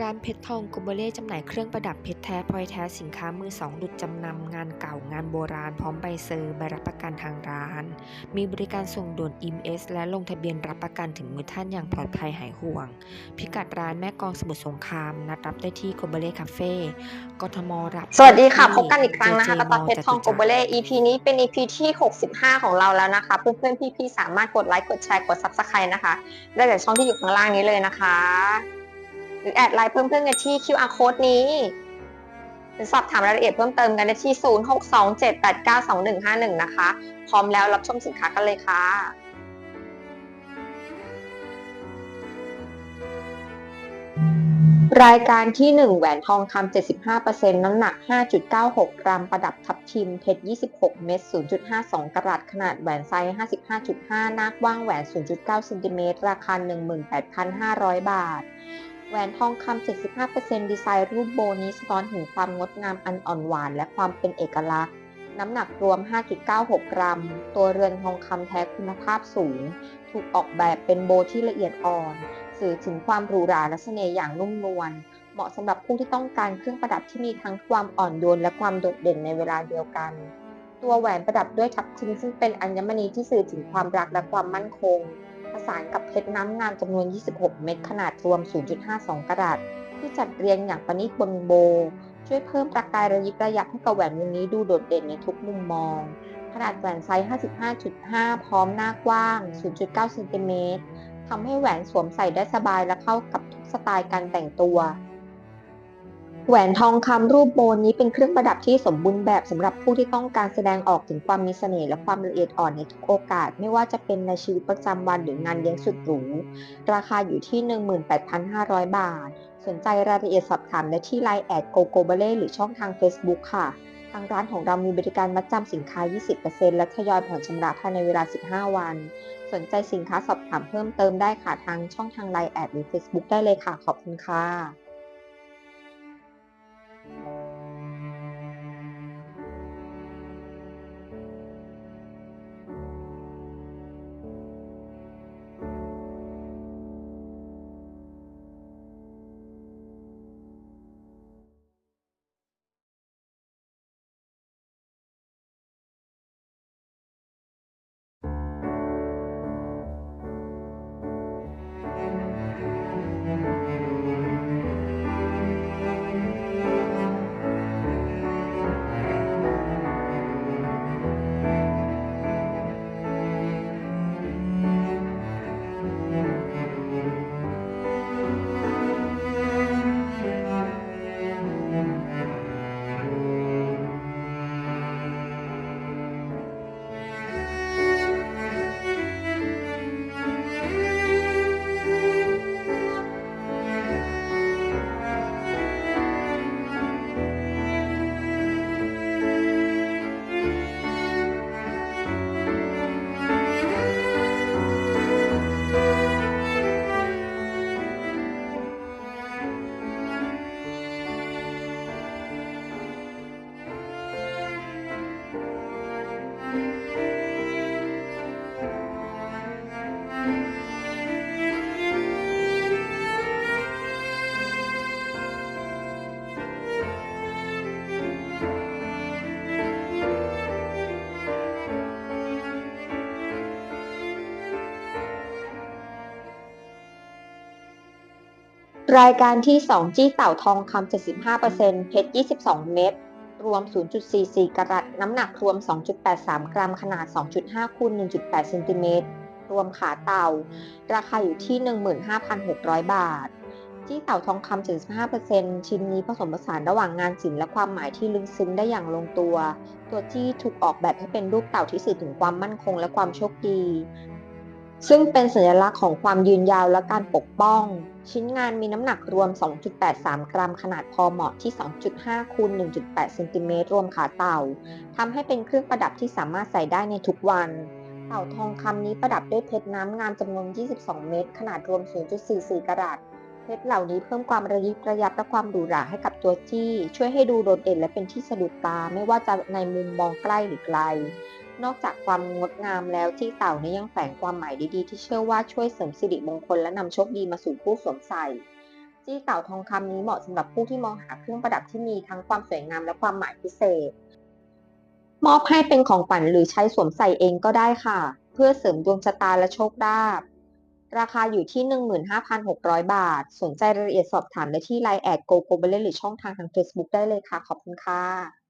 ร้านเพชรทองโกโบเล่จำหน่ายเครื่องประดับเพชรแท้พลอยแท้สินค้ามือสองดุดจำนำงานเก่างานโบราณพร้อมใบเซอร์ใบรับประกันทางร้าน มีบริการส่งด่วน EMS และลงทะเบียนรับประกันถึงมือท่านอย่างปลอดภัยหายห่วง พิกัดร้านแม่กองสมุทรสงคราม นัดรับได้ที่โกโบเล่คาเฟ่กทมรับ สวัสดีค่ะ พบกันอีกครั้งนะคะ JJ กับตอนเพชรทองโกโบเล่ EP นี้เป็น EP ที่ 65 ของเราแล้วนะคะเพื่อนๆพี่ๆสามารถกดไลค์กดแชร์กด Subscribe นะคะ ได้จากช่องที่อยู่ข้างล่างนี้เลยนะคะ หรือแอดไลน์เพิ่มเพื่อนกันที่ QR code นี้หรือสอบถามรายละเอียดเพิ่มเติมกันได้ที่ 0627892151 นะคะ พร้อมแล้วรับชมสินค้ากันเลยค่ะรายการที่ 1 แหวนทองคำ 75%น้ำหนัก 5.96 กรัม ประดับทับทิม เพชร 26 เม็ด 0.52 กรัต ขนาดแหวนไซส์ 55.5หน้ากว้างแหวน 0.9 เซนติเมตร ราคา 18,500 บาท แหวนทองคำ75%ดีไซน์รูปโบนี้สะท้อนถึงความงดงามอันอ่อนหวาน และความเป็นเอกลักษณ์ น้ำหนักรวม 5.96 กรัม ตัวเรือนทองคำแท้คุณภาพสูง ถูกออกแบบเป็นโบที่ละเอียดอ่อน สื่อถึงความหรูหราและเสน่ห์อย่างนุ่มนวล เหมาะสำหรับผู้ที่ต้องการเครื่องประดับที่มีทั้งความอ่อนโยนและความโดดเด่นในเวลาเดียวกัน ตัวแหวนประดับด้วยทับทิมซึ่งเป็นอัญมณีที่สื่อถึงความรักและความมั่นคง ประสานกับเพชรน้ำงามจำนวน 26 เม็ดขนาดรวม 0.52 กระดาษ ที่จัดเรียงอย่างประณีตบนโบ ช่วยเพิ่มประกายระยิบระยับให้กับแหวนวงนี้ดูโดดเด่นในทุกมุมมอง ขนาดแหวนไซส์ 55.5 พร้อมหน้ากว้าง 0.9 เซนติเมตรทำให้แหวนสวมใส่ได้สบายและเข้ากับทุกสไตล์การแต่งตัว แหวนทองคำรูปโบนนี้เป็นเครื่องประดับที่สมบูรณ์แบบสำหรับผู้ที่ต้องการแสดงออกถึงความมีเสน่ห์และความละเอียดอ่อนในทุกโอกาส ไม่ว่าจะเป็นในชีวิตประจำวันหรืองานเลี้ยงสุดหรูราคาอยู่ที่ 18,500 บาท สนใจรายละเอียดสอบถามได้ที่ Line แอดโกโกเบเล่หรือช่องทาง Facebook ค่ะ ทางร้านของเรามีบริการมัดจำสินค้า 20%และทยอยผ่อนชำระภายในเวลา 15 วัน สนใจสินค้าสอบถามเพิ่มเติมได้ค่ะทางช่องทาง Line แอดหรือ Facebook ได้เลยค่ะขอบคุณค่ะ รายการที่ 2 จี้เต่าทองคำ75%เพชร 22 เม็ด รวม 0.44 กรัต น้ำหนักรวม 2.83 กรัม ขนาด 2.5 คูณ 1.8 เซนติเมตร รวมขาเต่า ราคาอยู่ที่ 15,600 บาท จี้เต่าทองคำ75%ชิ้นนี้ผสมผสานระหว่างงานศิลป์และความหมายที่ลึกซึ้งได้อย่างลงตัว ตัวจี้ถูกออกแบบให้เป็นรูปเต่าที่สื่อถึงความมั่นคงและความโชคดี ซึ่งเป็นสัญลักษณ์ของความยืนยาวและการปกป้อง ชิ้นงานมีน้ำหนักรวม 2.83 กรัม ขนาดพอเหมาะที่ 2.5 คูณ 1.8 เซนติเมตรรวมขาเต่าทำให้เป็นเครื่องประดับที่สามารถใส่ได้ในทุกวัน เต่าทองคำนี้ประดับด้วยเพชรน้ำงามจำนวน 22 เม็ดขนาดรวม 0.44 กรัตเพชรเหล่านี้เพิ่มความระยิบระยับและความหรูหราให้กับตัวจี้ช่วยให้ดูโดดเด่นและเป็นที่สะดุดตาไม่ว่าจะในมุมมองใกล้หรือไกล นอกจากความงดงามแล้วที่เต่านี้ยังแฝงความหมายดีๆ ที่เชื่อว่าช่วยเสริมสิริมงคลและนำโชคดีมาสู่ผู้สวมใส่จี้เต่าทองคำนี้เหมาะสำหรับผู้ที่มองหาเครื่องประดับที่มีทั้งความสวยงามและความหมายพิเศษ มอบให้เป็นของขวัญหรือใช้สวมใส่เองก็ได้ค่ะ เพื่อเสริมดวงชะตาและโชคลาภราคาอยู่ที่ 15,600 บาท สนใจรายละเอียดสอบถามได้ที่ไลน์แอดโกโกเบเลหรือช่องทางทาง Facebook ได้เลยค่ะ ขอบคุณค่ะ